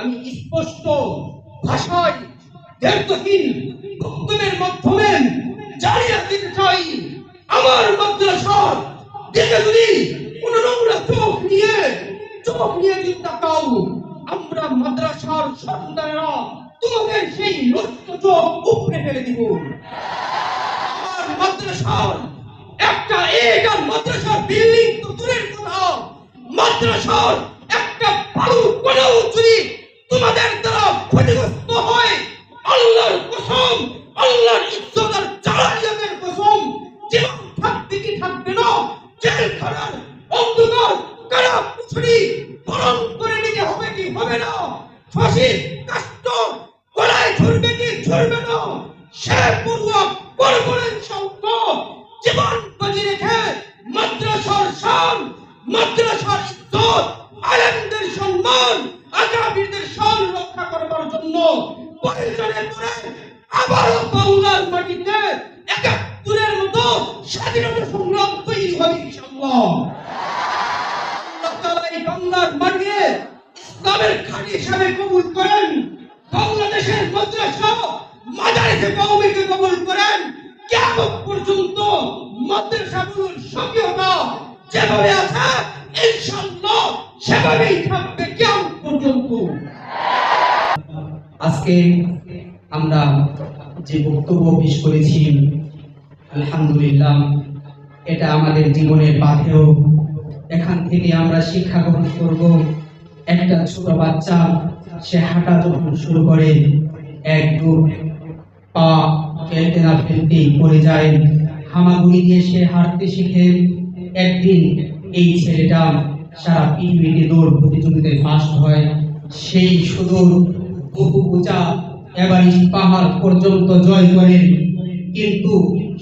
আমি স্পষ্ট ভাষায় দ্ব্যর্থহীন বক্তব্যের মাধ্যমে জানিয়ে দিতে চাই, আমার মাদ্রাসার দিকে যদি কোন নোংরা চোখ নিয়ে চোখ নিয়ে যদি তাকাও আমরা মাদ্রাসার সন্তানেরা তোমাদের সেই নষ্ট চোখ উপড়ে ফেলে দিব। আমার মাদ্রাসার, একটা এক আর মাদ্রাসার বিল্ডিং তো দূরের কথা, মাদ্রাসার একটা বালু কোনাও যদি ক্ষতিগ্রস্ত হয়। আল্লাহর কসম, আল্লাহর ইজ্জত আর জালালিয়াতের কসম। জীবন থাকবে কি থাকবে না? জেলখানার অন্ধকার কারা পুছড়ি বরণ করে নিতে হবে কি হবে না? ফাঁসির কাষ্ট গলায় ঝুলবে কি ঝুলবে না? সে পূর্বক করবলেন শব্দ। জীবন বাজি রেখে মাদ্রাসার শান, মাদ্রাসার ইজ্জত ইসলামের খাঁটি হিসাবে কবুল করেন? বাংলাদেশের মাদ্রাসা মাদারিসে কওমিকে কবুল করেন? কিয়ামত পর্যন্ত মাদ্রাসাগুলোর সক্রিয়তা যেভাবে আছে, ইনশাআল্লাহ সেভাবেই থাকবে কিয়ামত পর্যন্ত? আজকে আমরা যে বক্তব্য পেশ করেছি, আলহামদুলিল্লাহ, এটা আমাদের জীবনের পাথেও এখান থেকে আমরা শিক্ষা গ্রহণ করব। একটা ছোট বাচ্চা, সে হাঁটা যখন শুরু করে, এক দু পা ফেলতে না ফেলতেই পড়ে যায়। হামাগুড়ি দিয়ে সে হাঁটতে শিখে একদিন এই ছেলেটা সারা পৃথিবীতে দৌড় প্রতিযোগিতায় ফার্স্ট হয়। সেই সুদূর বহু উঁচা এভারেস্ট পাহাড় পর্যন্ত জয় করেন কিন্তু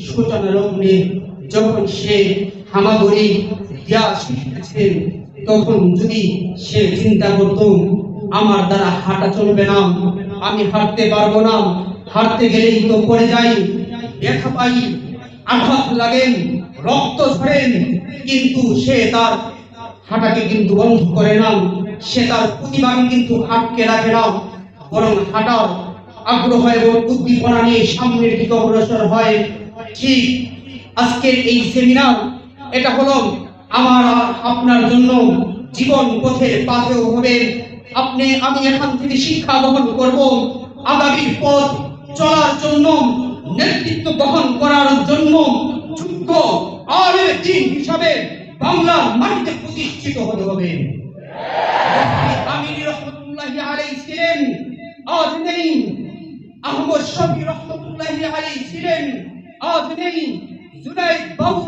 সূচনা লগ্নে যখন সে হামাগুড়ি দেওয়া শিখেছেন তখন যদি সে চিন্তা করত, আমার দ্বারা হাঁটা চলবে না, আমি হাঁটতে পারব না, হাঁটতে গেলেই তো পড়ে যাই, ব্যথা পাই, আঘাত লাগেন রক্ত ঝরেন কিন্তু সে তার হাঁটাকে কিন্তু বন্ধ করে না, সে তার প্রতিভাকে কিন্তু আটকে রাখে না, বরং হাঁটার আগ্রহ এবং উদ্দীপনা নিয়ে সামনের দিকে অগ্রসর হয়। ঠিক আজকের এই সেমিনার এটা হলো আমার আর আপনার জন্য জীবন পথের পাথেও হবে। আপনি, আমি এখান থেকে শিক্ষা গ্রহণ করব। আগামীর পথ চলার জন্য, নেতৃত্ব গ্রহণ করার জন্য যোগ্য আলের দিন হিসাবে বাংলার মাটিতে প্রতিষ্ঠিত হতে হবে। আমির রহমতুল্লাহি আলাইহি ছিলেন, আজ নেই। আহমদ শফি রহমতুল্লাহি আলাইহি ছিলেন, আজ নেই। জুনাইদ বাবু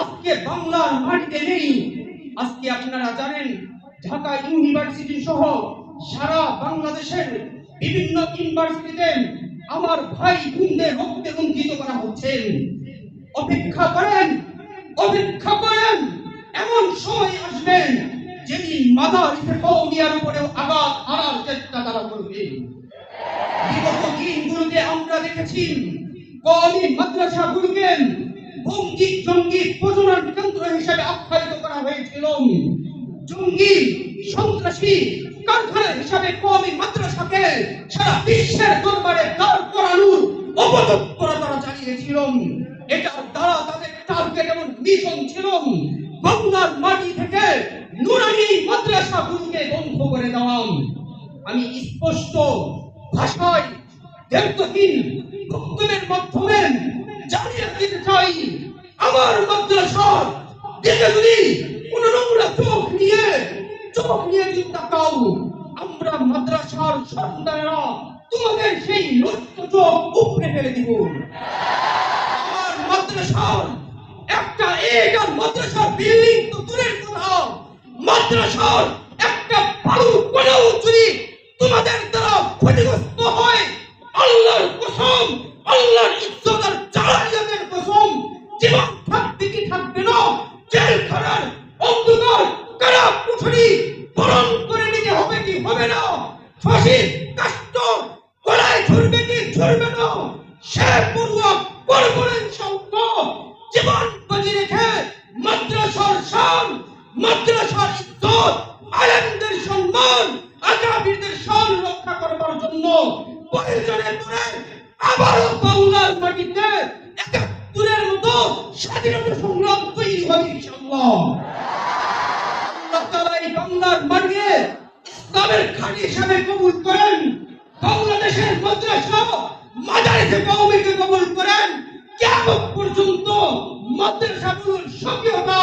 আজকে বাংলার মাটিতে নেই। আজকে আপনারা জানেন, ঢাকা ইউনিভার্সিটি সহ সারা বাংলাদেশের বিভিন্ন ইউনিভার্সিটিতে আমার ভাই, বোনদের রক্তে রঞ্জিত করা হচ্ছে। অপেক্ষা করেন অপেক্ষা করেন, এমন সময় আসবেন যেদিন মাদার কওমিয়ার উপরেও আঘাত হারার চেষ্টা তারা করবে। বিগত দিনগুলোতে আমরা দেখেছি, কওমি মাদ্রাসাগুলোকে বঙ্গিক জঙ্গি প্রজনন কেন্দ্র হিসেবে আখ্যায়িত করা হয়েছিল। জঙ্গি সন্ত্রাসী কারখানা হিসাবে কওমি মাদ্রাসাকে সারা বিশ্বের দরবারে দাঁড় করানোর অপতৎপরা তারা চালিয়েছিল এটার দ্বারা তাদের টার্গেট এবং মিশন ছিল বাংলার মাটি থেকে নুরানি মাদ্রাসাগুলোকে বন্ধ করে দেওয়া। আমি স্পষ্ট ভাষায় দ্ব্যর্থহীন বক্তব্যের মাধ্যমে জানিয়ে দিতে চাই। আমার মাদ্রাসার দিকে যদি কোন নোংরা চোখ নিয়ে চোখ নিয়ে যদি তাকাও আমরা মাদ্রাসার সন্তানেরা তোমাদের সেই নষ্ট চোখ উপড়ে ফেলে দিব। আমার মাদ্রাসার একটা এক আর মাদ্রাসার বিল্ডিং তো দূরের কথা। মাদ্রাসার একটা বালু কোনাও যদি তোমাদের দ্বারা ক্ষতিগ্রস্ত হয় হবে না। ফাঁসির কাস্ত গলায় ঝুলবে কি, ঝুলবে না। সে পূর্বক করবলেন শব্দ জীবন বাজি রেখে মাদ্রাসার শান, মাদ্রাসার ইজ্জত, আলেমদের সম্মান, আকাবিরদের শান রক্ষা করবার জন্য প্রয়োজনে পড়ে আবারও বাংলার মাটিতে একাত্তরের মতো স্বাধীনতা সংগ্রাম তৈরি হবে ইনশাআল্লাহ আল্লাহ তাআলা এই বাংলার মাটিকে ইসলামের ঘাঁটি হিসাবে কবুল করেন। বাংলাদেশের মাদ্রাসা মাদারিসে কওমিকে কবুল করেন। কেমন পর্যন্ত মাদ্রাসাগুলোর সক্রিয়তা